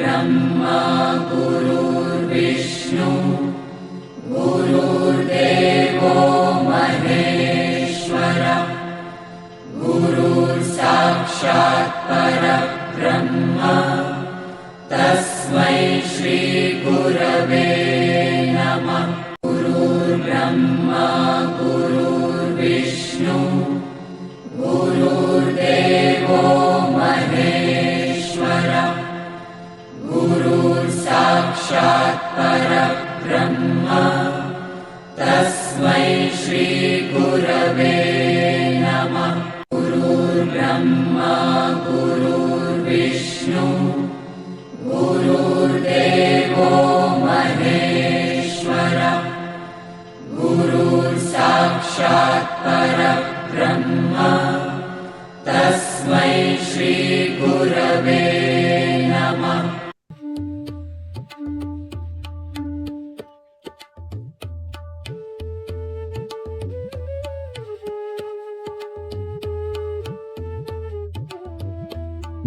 गुरुर्ब्रह्मा गुरुर्विष्णु। गुरुर्देवो महेश्वर। गुरुर्साक्षात् परब्रह्म। तस्मै श्रीगुरवे नमः। गुरुर्ब्रह्मा गुरुर्विष्णु। गुरुर्देवो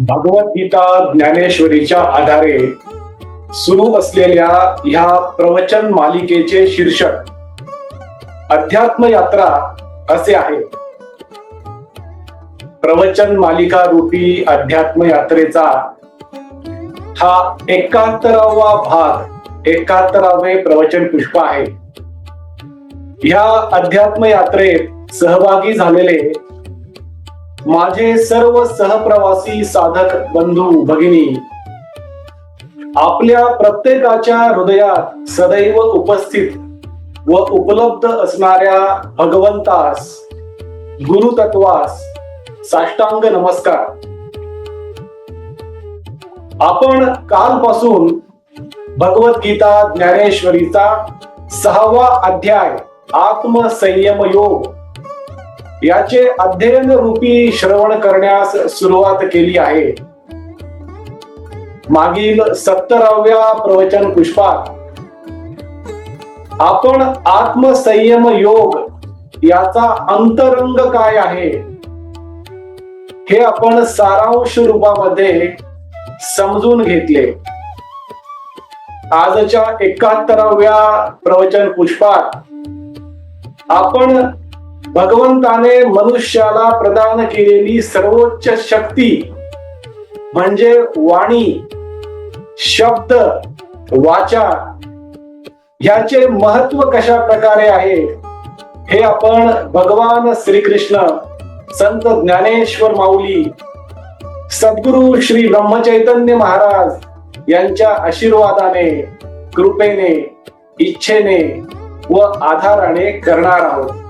भगवद्गीता ज्ञानेश्वरीच्या आधारे सुरू असलेल्या ह्या प्रवचन मालिकेचे शीर्षक अध्यात्म यात्रा असे आहे. प्रवचन मालिका रूपी अध्यात्म यात्रेचा हा एकाहत्तरावा भाग एकाहत्तरावे प्रवचन पुष्प आहे. ह्या अध्यात्म यात्रेत सहभागी झालेले माझे सर्व सहप्रवासी साधक बंधू भगिनी आपल्या प्रत्येकाच्या हृदयात सदैव उपस्थित व उपलब्ध असणाऱ्या भगवंतास गुरुतत्वास साष्टांग नमस्कार. आपण कालपासून भगवद्गीता ज्ञानेश्वरीचा सहावा अध्याय आत्मसंयम योग याचे अध्ययन रूपी श्रवण करण्यास सुरुवात केली आहे. मागील सत्तराव्या प्रवचन पुष्पात आपण आत्मसंयम योग याचा अंतरंग काय आहे? हे आपण सारांश रूपामध्ये समजून घेतले. आजच्या एकाहत्तराव्या प्रवचन पुष्पात आपण भगवंताने मनुष्याला प्रदान केलेली सर्वोच्च शक्ती म्हणजे वाणी शब्द वाचा. ह्याचे महत्त्व कशा प्रकारे आहे? हे आपण भगवान श्रीकृष्ण संत ज्ञानेश्वर माऊली सद्गुरु श्री ब्रह्मचैतन्य महाराज यांच्या आशीर्वादाने कृपेने इच्छेने व आधाराने करणार आहोत.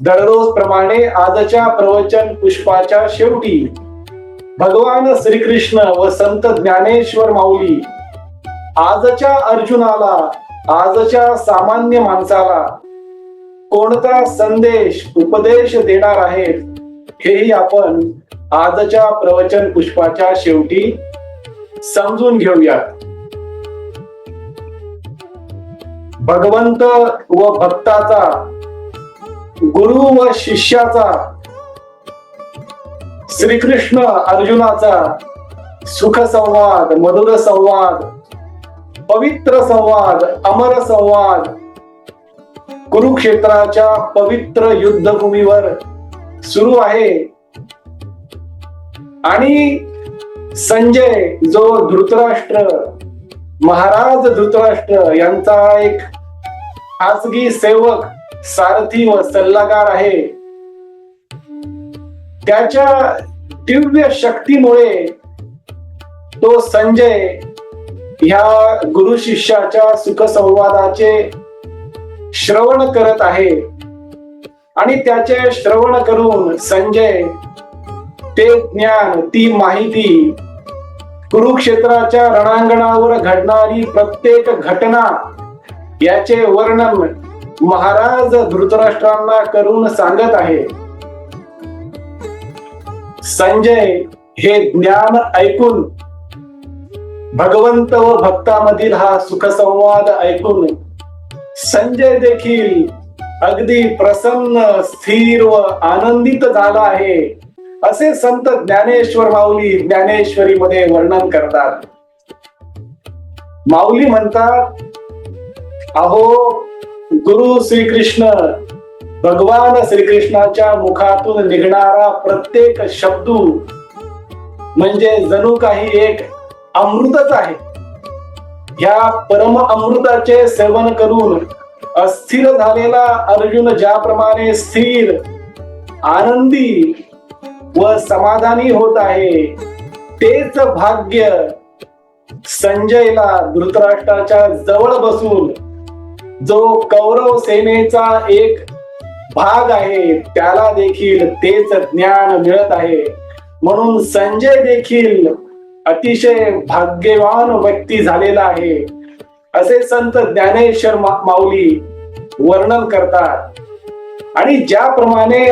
दररोज प्रमाणे आजच्या प्रवचन पुष्पाच्या शेवटी भगवान श्रीकृष्ण व संत ज्ञानेश्वर माऊली आजच्या अर्जुनाला आजच्या सामान्य माणसाला कोणता संदेश उपदेश देणार आहेत हेही आपण आजच्या प्रवचन पुष्पाच्या शेवटी समजून घेऊयात. भगवंत व भक्ताचा गुरु व शिष्याचा श्रीकृष्ण अर्जुनाचा सुख संवाद मधुर संवाद पवित्र संवाद अमर संवाद कुरुक्षेत्राच्या पवित्र युद्धभूमीवर सुरू आहे. आणि संजय जो धृतराष्ट्र महाराज धृतराष्ट्र यांचा एक खासगी सेवक सारथी व सल्लागार आहे. त्याच्या दिव्य शक्तीमुळे तो संजय ह्या गुरु शिष्याच्या सुखसंवादाचे श्रवण करत आहे. आणि त्याचे श्रवण करून संजय ते ज्ञान ती माहिती कुरुक्षेत्राच्या रणांगणावर घडणारी प्रत्येक घटना याचे वर्णन महाराज धृतराष्ट्रांना करून सांगत आहे. संजय हे ज्ञान ऐकून भगवंत व भक्तामधील हा सुखसंवाद ऐकून संजय देखील अगदी प्रसन्न स्थिर व आनंदित झाला आहे असे संत ज्ञानेश्वर माऊली ज्ञानेश्वरी मध्ये वर्णन करतात. माऊली म्हणतात अहो गुरु श्रीकृष्ण भगवान श्रीकृष्णाच्या मुखातून निघणारा प्रत्येक शब्द म्हणजे जणू काही एक अमृतच आहे. या परम अमृताचे सेवन करून अस्थिर झालेला अर्जुन ज्याप्रमाणे स्थिर आनंदी व समाधानी होत आहे तेच भाग्य संजयला धृतराष्ट्राच्या जवळ बसून जो कौरव सेनेचा एक भाग आहे त्याला देखील तेच ज्ञान मिळत आहे. म्हणून संजय देखील अतिशय भाग्यवान व्यक्ती झालेला आहे. असे संत ज्ञानेश्वर माऊली वर्णन करतात. आणि ज्याप्रमाणे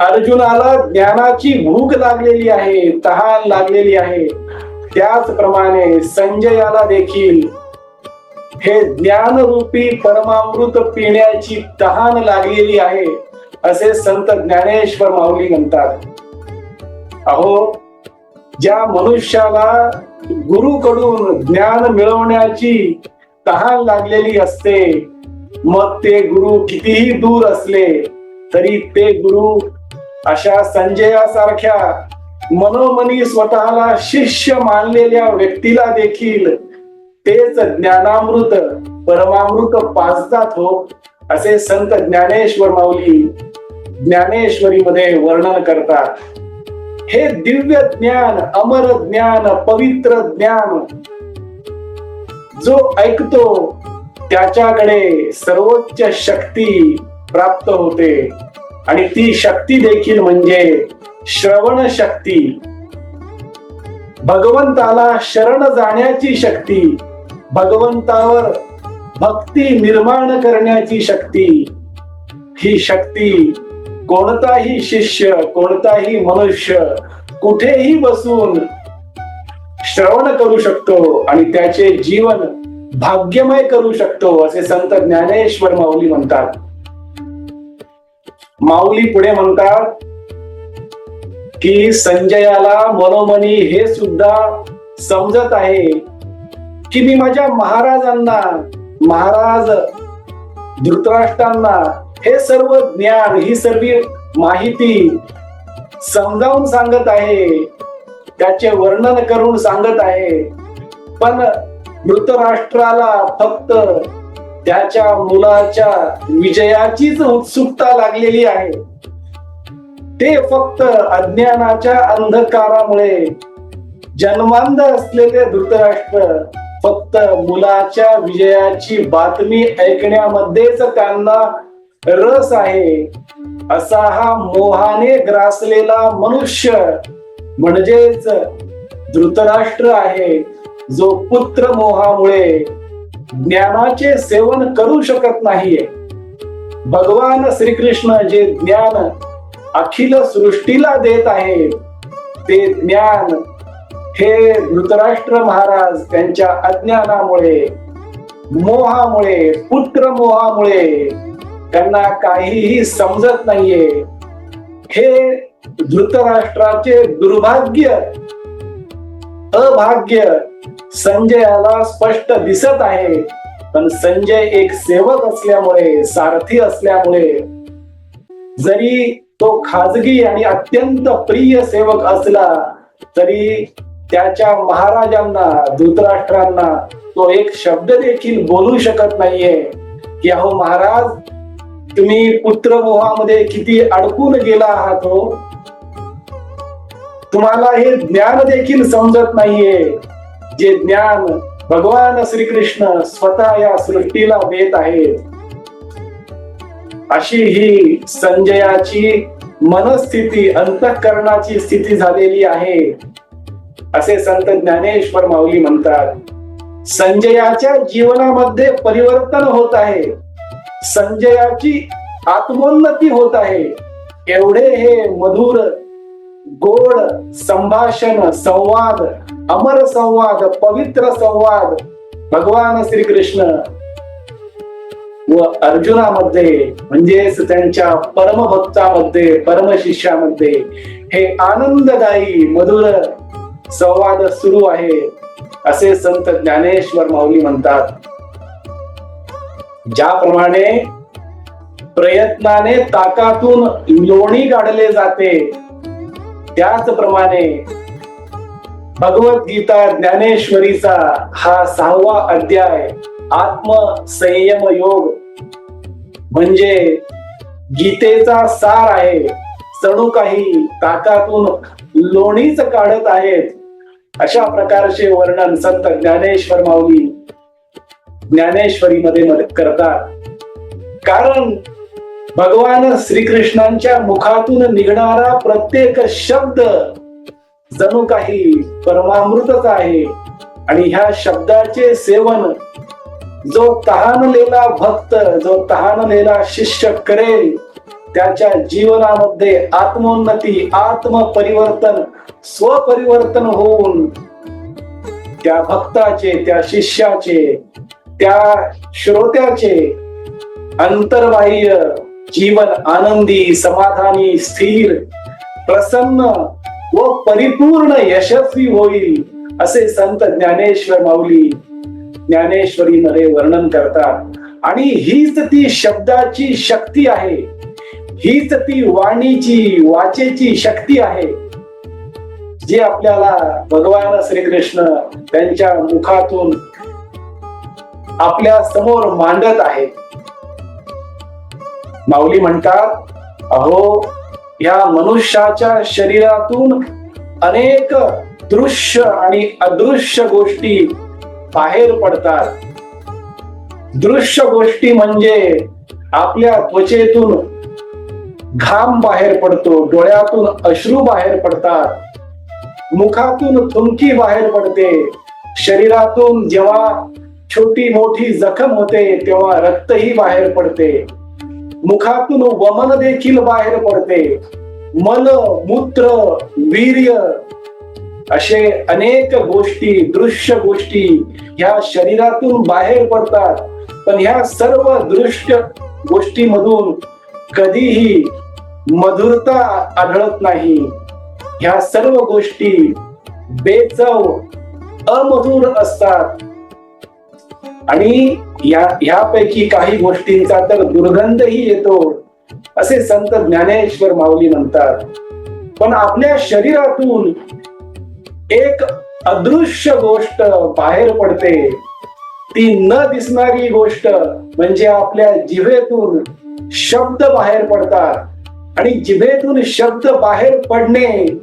अर्जुनाला ज्ञानाची भूक लागलेली आहे तहान लागलेली आहे त्याचप्रमाणे संजयाला देखील हे ज्ञानरूपी परमामृत पिण्याची तहान लागलेली आहे असे संत ज्ञानेश्वर माऊली म्हणतात. अहो ज्या मनुष्याला गुरुकडून ज्ञान मिळवण्याची तहान लागलेली असते मग ते गुरु कितीही दूर असले तरी ते गुरु अशा संजयासारख्या मनोमनी स्वतःला शिष्य मानलेल्या व्यक्तीला देखील तेच ज्ञानामृत परमामृत पाजतात हो असे संत ज्ञानेश्वर माऊली ज्ञानेश्वरीमध्ये वर्णन करतात. हे दिव्य ज्ञान अमर ज्ञान पवित्र ज्ञान जो ऐकतो त्याच्याकडे सर्वोच्च शक्ती प्राप्त होते. आणि ती शक्ती देखील म्हणजे श्रवण शक्ती. भगवंताला शरण जाण्याची शक्ती. भगवंतावर भक्ती निर्माण करण्याची शक्ती. ही शक्ती कोणताही शिष्य कोणताही मनुष्य कुठेही बसून श्रवण करू शकतो आणि त्याचे जीवन भाग्यमय करू शकतो असे संत ज्ञानेश्वर माऊली म्हणतात. माऊली पुढे म्हणतात की संजयाला मनोमनी हे सुद्धा समजत आहे. की मी माझ्या महाराजांना महाराज धृतराष्ट्रांना हे सर्व ज्ञान ही सर्व माहिती समजावून सांगत आहे त्याचे वर्णन करून सांगत आहे. पण धृतराष्ट्राला फक्त त्याच्या मुलाच्या विजयाचीच उत्सुकता लागलेली आहे. ते फक्त अज्ञानाच्या अंधकारामुळे जन्मांध असलेले धृतराष्ट्र फक्त मुलाच्या विजयाची बातमी ऐकण्यामध्येच त्यांना रस आहे. असा हा मोहाने ग्रासलेला मनुष्य म्हणजेच धृतराष्ट्र आहे. जो पुत्र मोहामुळे ज्ञानाचे सेवन करू शकत नाहीये. भगवान श्रीकृष्ण जे ज्ञान अखिल सृष्टीला देत आहे ते ज्ञान हे धृतराष्ट्र महाराज त्यांच्या अज्ञानामुळे मोहामुळे पुत्र मोहामुळे त्यांना काहीही समजत नाहीये. हे धृतराष्ट्राचे दुर्भाग्य अभाग्य संजयाला स्पष्ट दिसत आहे. पण संजय एक सेवक असल्यामुळे सारथी असल्यामुळे जरी तो खाजगी आणि अत्यंत प्रिय सेवक असला तरी त्याच्या महाराजांना धृतराष्ट्रांना तो एक शब्द देखील बोलू शकत नाहीये की अहो महाराज तुम्ही पुत्रमोहामध्ये किती अडकून गेला आहात हो? तुम्हाला हे ज्ञान देखील समजत नाहीये. जे ज्ञान भगवान श्रीकृष्ण स्वतः या सृष्टीला देत आहेत. अशी ही संजयाची मनस्थिती अंतःकरणाची स्थिती झालेली आहे. असे संत ज्ञानेश्वर माऊली म्हणतात संजयाच्या जीवनामध्ये परिवर्तन होत आहे. संजयाची आत्मोन्नती होत आहे. एवढे हे मधुर गोड संभाषण संवाद अमर संवाद पवित्र संवाद भगवान श्रीकृष्ण व अर्जुनामध्ये म्हणजेच त्यांच्या परमभक्तामध्ये परमशिष्यामध्ये हे आनंददायी मधुर संवाद सुरू आहे असे संत ज्ञानेश्वर माऊली म्हणतात. ज्याप्रमाणे प्रयत्नाने ताकातून लोणी काढले जाते त्याचप्रमाणे भगवद्गीता ज्ञानेश्वरीचा हा सहावा अध्याय आत्मसंयम योग म्हणजे गीतेचा सार आहे. जणू काही ताकातून लोणीच काढत आहेत. अशा प्रकारचे वर्णन संत ज्ञानेश्वर माऊली ज्ञानेश्वरीमध्ये मदत करतात. कारण भगवान श्रीकृष्णांच्या मुखातून निघणारा प्रत्येक शब्द जणू काही परमामृतच आहे. आणि ह्या शब्दाचे सेवन जो तहानलेला भक्त जो तहानलेला शिष्य करेल त्याच्या जीवनामध्ये आत्मोन्नती आत्मपरिवर्तन स्वपरिवर्तन होऊन त्या भक्ताचे त्या शिष्याचे त्या श्रोत्याचे अंतर्बाह्य जीवन आनंदी समाधानी स्थिर प्रसन्न व परिपूर्ण यशस्वी होईल असे संत ज्ञानेश्वर माऊली ज्ञानेश्वरी नरे वर्णन करतात. आणि हीच ती शब्दाची शक्ती आहे. हीच ती वाणीची वाचेची शक्ती आहे जी आपल्याला भगवान श्रीकृष्ण त्यांच्या मुखातून आपल्यासमोर मांडत आहे. माऊली म्हणतात अहो या मनुष्याच्या शरीरातून अनेक दृश्य आणि अदृश्य गोष्टी बाहेर पडतात. दृश्य गोष्टी म्हणजे आपल्या त्वचेतून घाम बाहेर पडतो डोळ्यातून अश्रू बाहेर पडतात मुखातून थुंकी बाहेर पडते. शरीरातून जेव्हा छोटी मोठी जखम होते तेव्हा रक्तही बाहेर पडते. मुखातून वमन देखील बाहेर पडते. मल मूत्र वीर्य असे अनेक गोष्टी दृश्य गोष्टी ह्या शरीरातून बाहेर पडतात. पण ह्या सर्व दृश्य गोष्टीमधून कधीही मधुरता आढळत नाही. ह्या सर्व गोष्टी बेचव अमधुर असतात. आणि या यापैकी काही गोष्टींचा तर दुर्गंधही येतो असे संत ज्ञानेश्वर माऊली म्हणतात. पण आपल्या शरीरातून एक अदृश्य गोष्ट बाहेर पडते. ती न दिसणारी गोष्ट म्हणजे आपल्या जिभेतून शब्द बाहेर पडतात. आणि जिभेतून शब्द बाहेर पडणे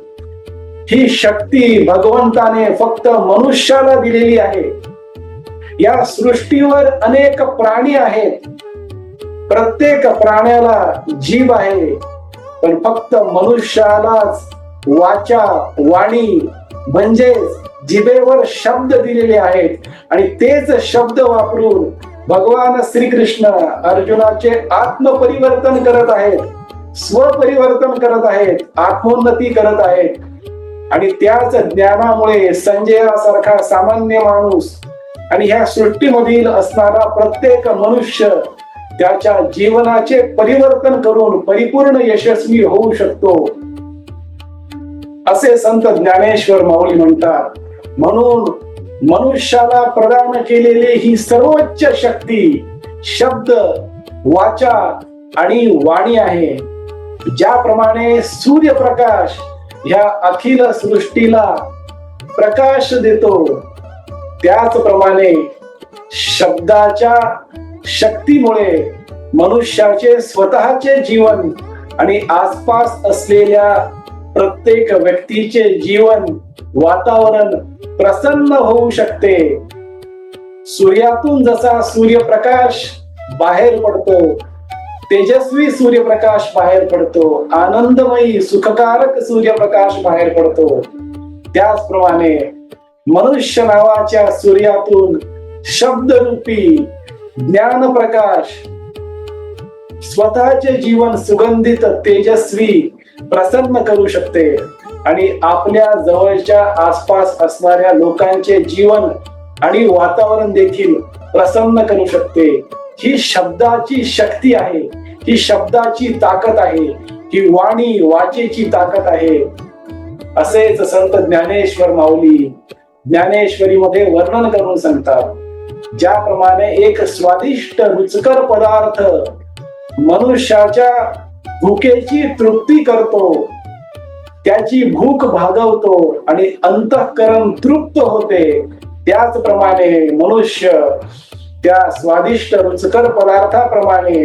ही शक्ती भगवंताने फक्त मनुष्याला दिलेली आहे. या सृष्टीवर अनेक प्राणी आहेत. प्रत्येक प्राण्याला जीव आहे पण फक्त मनुष्यालाच वाचा वाणी म्हणजेच जिभेवर शब्द दिलेले आहेत. आणि तेच शब्द वापरून भगवान श्रीकृष्ण अर्जुनाचे आत्मपरिवर्तन करत आहेत. स्वपरिवर्तन करत आहेत आत्मोन्नती करत आहेत. आणि त्याच ज्ञानामुळे संजयासारखा सामान्य माणूस आणि ह्या सृष्टीमधील असणारा प्रत्येक मनुष्य त्याच्या जीवनाचे परिवर्तन करून परिपूर्ण यशस्वी होऊ शकतो. असे संत ज्ञानेश्वर माऊली म्हणतात म्हणून मनुष्याला प्रदान केलेली ही सर्वोच्च शक्ती शब्द वाचा आणि वाणी आहे. ज्याप्रमाणे सूर्यप्रकाश ह्या अखिल सृष्टीला प्रकाश देतो त्याचप्रमाणे शब्दाच्या शक्तीमुळे मनुष्याचे स्वतःचे जीवन आणि आसपास असलेल्या प्रत्येक व्यक्तीचे जीवन वातावरण प्रसन्न होऊ शकते. सूर्यातून जसा सूर्यप्रकाश बाहेर पडतो तेजस्वी सूर्यप्रकाश बाहेर पडतो आनंदमयी सुखकारक सूर्यप्रकाश बाहेर पडतो. त्याचप्रमाणे मनुष्य नावाच्या सूर्यातून शब्दरूपी ज्ञान प्रकाश स्वतःचे जीवन सुगंधित तेजस्वी प्रसन्न करू शकते. आणि आपल्या जवळच्या आसपास असणाऱ्या लोकांचे जीवन आणि वातावरण देखील प्रसन्न करू शकते. ही शब्दाची शक्ती आहे. ही शब्दाची ताकद आहे ही वाणी वाचेची ताकद आहे. असेच संत ज्ञानेश्वर माऊली ज्ञानेश्वरीमध्ये वर्णन करून सांगतात ज्याप्रमाणे एक स्वादिष्ट रुचकर पदार्थ मनुष्याच्या भूकेची तृप्ती करतो त्याची भूक भागवतो आणि अंतःकरण तृप्त होते त्याचप्रमाणे मनुष्य त्या स्वादिष्ट रुचकर पदार्थाप्रमाणे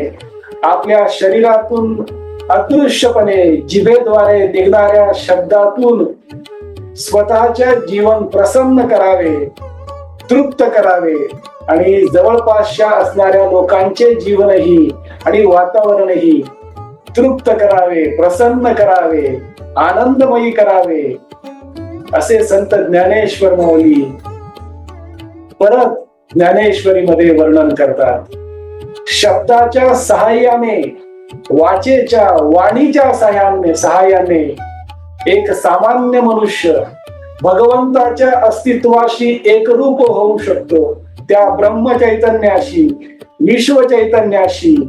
आपल्या शरीरातून अदृश्यपणे जिभेद्वारे निघणाऱ्या शब्दातून स्वतःच्या जीवन प्रसन्न करावे तृप्त करावे आणि जवळपासच्या असणाऱ्या लोकांचे जीवनही आणि वातावरणही तृप्त करावे प्रसन्न करावे आनंदमयी करावे असे संत ज्ञानेश्वर माऊली परत ज्ञानेश्वरीमध्ये वर्णन करतात. शब्दाच्या सहाय्याने वाचेच्या वाणीच्या सहाय्याने सहाय्याने एक सामान्य मनुष्य भगवंताच्या अस्तित्वाशी एकरूप होऊ शकतो. त्या ब्रह्म चैतन्याशी विश्व चैतन्याशी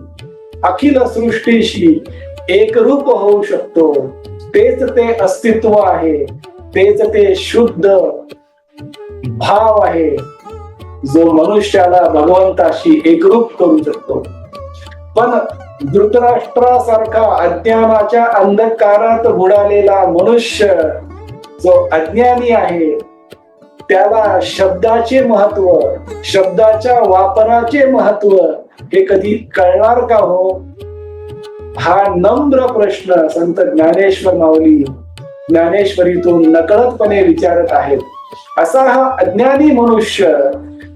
अखिल सृष्टीशी एकरूप होऊ शकतो. तेच ते अस्तित्व आहे. तेच ते शुद्ध भाव आहे. जो मनुष्याला भगवंताशी एकरूप करू शकतो. पण धृतराष्ट्रासारखा अज्ञानाच्या अंधकारात बुडालेला मनुष्य जो अज्ञानी आहे त्याला शब्दाचे महत्त्व शब्दाच्या वापराचे महत्त्व हे कधी कळणार का हो? हा नम्र प्रश्न संत ज्ञानेश्वर माऊली ज्ञानेश्वरीतून नकळतपणे विचारत आहेत. असा हा अज्ञानी मनुष्य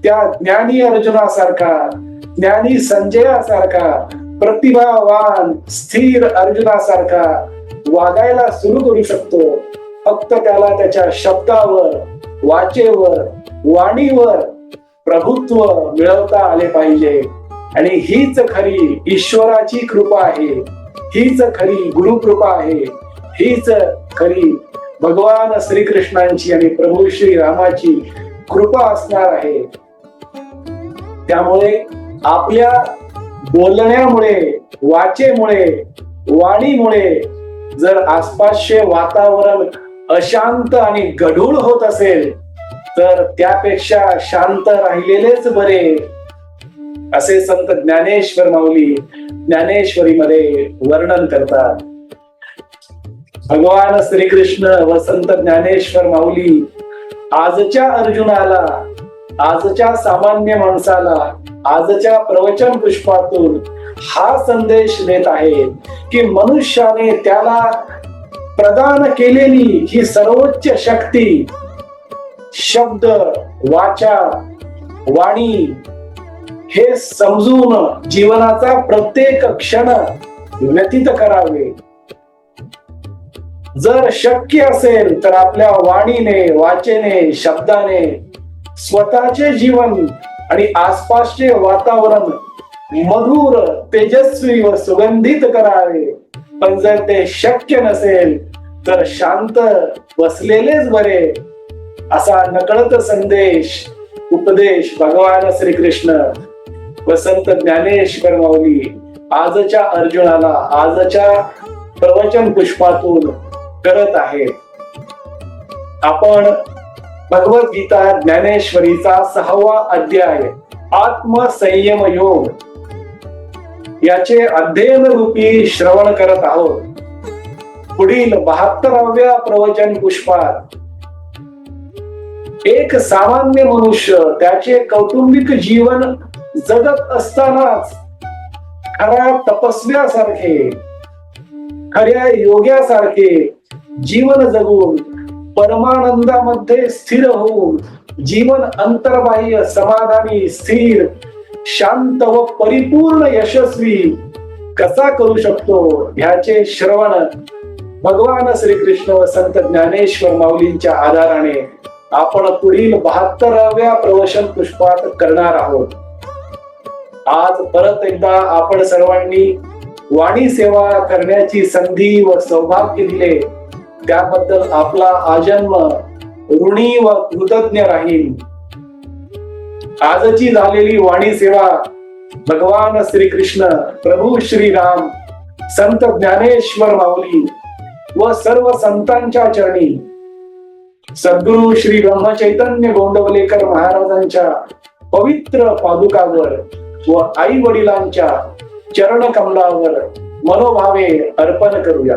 त्या ज्ञानी अर्जुनासारखा ज्ञानी संजयासारखा प्रतिभावान स्थिर अर्जुनासारखा वागायला सुरू करू शकतो. फक्त त्याला त्याच्या शब्दावर वाचेवर वाणीवर प्रभुत्व मिळवता आले पाहिजे. आणि हीच खरी ईश्वराची कृपा आहे. हीच खरी गुरुकृपा आहे. हीच खरी भगवान श्रीकृष्णांची आणि प्रभू श्री रामाची कृपा असणार आहे. त्यामुळे आपल्या बोलण्यामुळे वाचेमुळे वाणीमुळे जर आसपासचे वातावरण अशांत आणि गढूळ होत असेल तर त्यापेक्षा शांत राहिलेलेच बरे असे संत ज्ञानेश्वर माऊली ज्ञानेश्वरीमध्ये वर्णन करतात. भगवान श्रीकृष्ण व संत ज्ञानेश्वर माऊली आजच्या अर्जुनाला आजच्या सामान्य माणसाला आजच्या प्रवचन पुष्पातून हा संदेश देत आहे की मनुष्याने त्याला प्रदान केलेली ही सर्वोच्च शक्ती शब्द वाचा वाणी हे समजून जीवनाचा प्रत्येक क्षण व्यतीत करावे. जर शक्य असेल तर आपल्या वाणीने वाचेने शब्दाने स्वतःचे जीवन आणि आसपासचे वातावरण मधुर तेजस्वी व सुगंधित करावे. पण जर ते शक्य नसेल तर शांत बसलेलेच बरे. असा नकळत संदेश उपदेश भगवान श्रीकृष्ण कृष्ण वसंत ज्ञानेश्वर माऊली आजच्या अर्जुनाला आजच्या प्रवचन पुष्पातून करत आहेत. आपण भगवद्गीता ज्ञानेश्वरीचा सहावा अध्याय आत्मसंयम योग याचे अध्ययन रूपी श्रवण करत आहोत. पुढील बहात्तराव्या प्रवचन पुष्पात. एक सामान्य मनुष्य त्याचे कौटुंबिक जीवन जगत असतानाच खऱ्या तपस्व्यासारखे खऱ्या योग्यासारखे जीवन जगून परमानंदामध्ये स्थिर होऊन जीवन अंतर्बाह्य समाधानी स्थिर शांत व परिपूर्ण यशस्वी कसा करू शकतो ह्याचे श्रवण भगवान श्रीकृष्ण व संत ज्ञानेश्वर माऊलींच्या आधाराने आपण पुढील बहात्तराव्या प्रवचन पुष्पात करणार आहोत. आज परत एकदा आपण सर्वांनी वाणी सेवा करण्याची संधी व सौभाग्य दिले. त्याबद्दल आपला आजन्म ऋणी व कृतज्ञ राहील. आजची झालेली वाणी सेवा भगवान श्री कृष्ण प्रभू श्रीराम संत ज्ञानेश्वर माऊली व सर्व संतांच्या चरणी. सद्गुरु श्री ब्रह्मचैतन्य गोंदवलेकर महाराजांच्या पवित्र पादुकावर व आई वडिलांच्या चरण कमलावर मनोभावे अर्पण करूया.